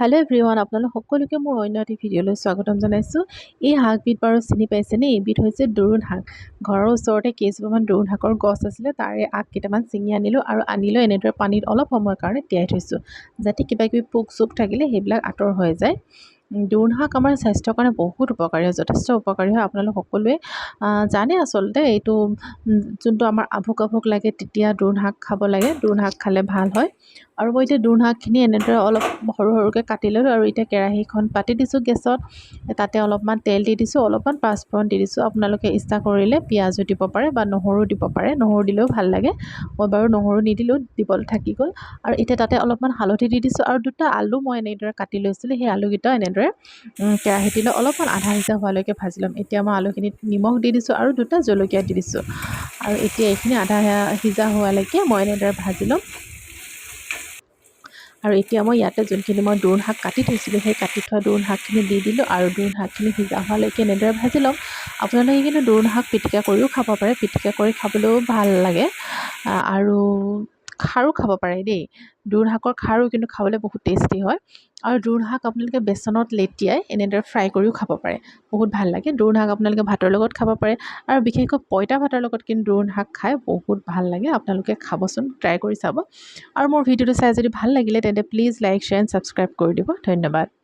Hello everyone আপোনালোক সকলোকে মোৰ অন্য এটি ভিডিঅ'লৈ স্বাগতম জনাইছোঁ। এই শাকবিধ বাৰু চিনি পাইছেনে এইবিধ হৈছে দৰুণ শাক ঘৰৰ ওচৰতে কেইজোপামান দৰুণ শাকৰ গছ আছিলে তাৰে আগ কেইটামান ছিঙি আনিলোঁ আৰু আনি লৈ এনেদৰে পানীত অলপ সময়ৰ কাৰণে তিয়াই থৈছোঁ যাতে কিবা কিবি পোক চোক থাকিলে সেইবিলাক আঁতৰ হৈ যায়। দৰুণ শাক আমাৰ স্বাস্থ্যৰ কাৰণে বহুত উপকাৰী হয় যথেষ্ট উপকাৰী হয় আপোনালোক সকলোৱে জানে আচলতে এইটো যোনটো আমাৰ আভোক আভোক লাগে তেতিয়া দৰুণ শাক খাব লাগে দৰুণ শাক খালে ভাল হয়। আৰু মই এতিয়া দোৰোণ শাকখিনি এনেদৰে অলপ সৰু সৰুকৈ কাটি ল'লোঁ আৰু এতিয়া কেৰাহীখন পাতি দিছোঁ গেছত। তাতে অলপমান তেল দি দিছোঁ অলপমান পাঁচফোৰণ দি দিছোঁ। আপোনালোকে ইচ্ছা কৰিলে পিঁয়াজো দিব পাৰে বা নহৰু দিব পাৰে। নহৰু দিলেও ভাল লাগে। মই বাৰু নহৰু নিদিলোঁ দিবলৈ থাকি গ'ল। আৰু এতিয়া তাতে অলপমান হালধি দি দিছোঁ আৰু দুটা আলু মই এনেদৰে কাটি লৈছিলোঁ সেই আলুকেইটা এনেদৰে কেৰাহীত দিলে। অলপমান আধা সিজা হোৱালৈকে ভাজি ল'ম। এতিয়া মই আলুখিনিত নিমখ দি দিছোঁ আৰু দুটা জলকীয়া দি দিছোঁ। আৰু এতিয়া এইখিনি আধা সিজা হোৱালৈকে মই এনেদৰে ভাজি ল'ম। আৰু এতিয়া মই ইয়াতে যোনখিনি মই দোৰোণ শাক কাটি থৈছিলোঁ সেই কাটি থোৱা দোৰোণ শাকখিনি দি দিলোঁ আৰু দোৰোণ শাকখিনি সিজা হোৱালৈকে এনেদৰে ভাজি ল'ম আপোনালোকে কিন্তু দোৰোণ শাক পিটিকা কৰিও খাব পাৰে পিটিকা কৰি খাবলৈও ভাল লাগে। আৰু খাৰো খাব পাৰে দেই। দোৰোণ শাকৰ খাৰো কিন্তু খাবলৈ বহুত টেষ্টি হয়। আৰু দোৰোণ শাক আপোনালোকে বেচনত লেটিয়াই এনেদৰে ফ্ৰাই কৰিও খাব পাৰে। বহুত ভাল লাগে। দোৰোণ শাক আপোনালোকে ভাতৰ লগত খাব পাৰে। আৰু বিশেষকৈ পঁইতা ভাতৰ লগত কিন্তু দোৰোণ শাক খাই বহুত ভাল লাগে। আপোনালোকে খাবচোন ট্ৰাই কৰি চাব। আৰু মোৰ ভিডিঅ'টো চাই যদি ভাল লাগিলে তেন্তে please like share and subscribe কৰি দিব। ধন্যবাদ।